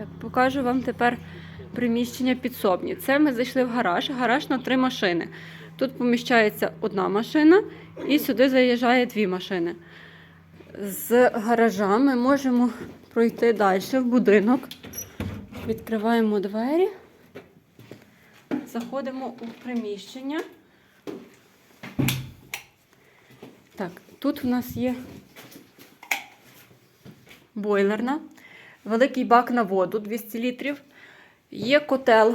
Так, покажу вам тепер приміщення підсобні. Це ми зайшли в гараж. Гараж на три машини. Тут поміщається одна машина і сюди заїжджає дві машини. З гаража ми можемо пройти далі в будинок. Відкриваємо двері, заходимо у приміщення. Так, тут в нас є бойлерна, великий бак на воду 200 літрів. Є котел,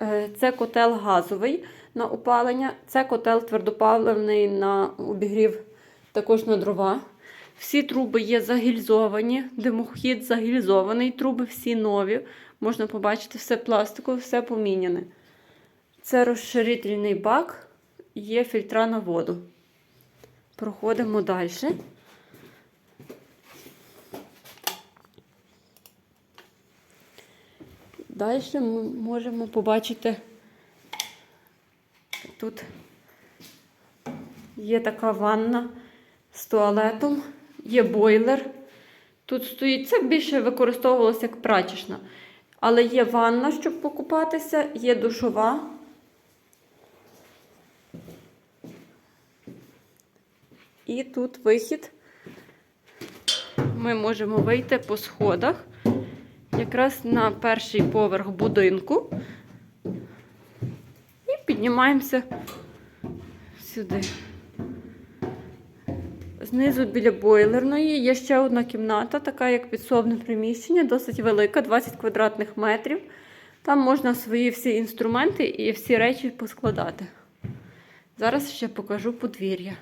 е, це котел газовий на опалення, це котел твердопаливний на обігрів, також на дрова. Всі труби є загільзовані, димохід загільзований, труби всі нові. Можна побачити все пластикове, все поміняне. Це розширительний бак, є фільтра на воду. Проходимо далі. Далі ми можемо побачити тут є така ванна з туалетом, є бойлер. Тут стоїть, це більше використовувалося як прачечна. Але є ванна, щоб покупатися, є душова. І тут вихід. Ми можемо вийти по сходах якраз на перший поверх будинку. І піднімаємося сюди. Знизу біля бойлерної є ще одна кімната, така як підсобне приміщення, досить велика, 20 квадратних метрів. Там можна свої всі інструменти і всі речі поскладати. Зараз ще покажу подвір'я.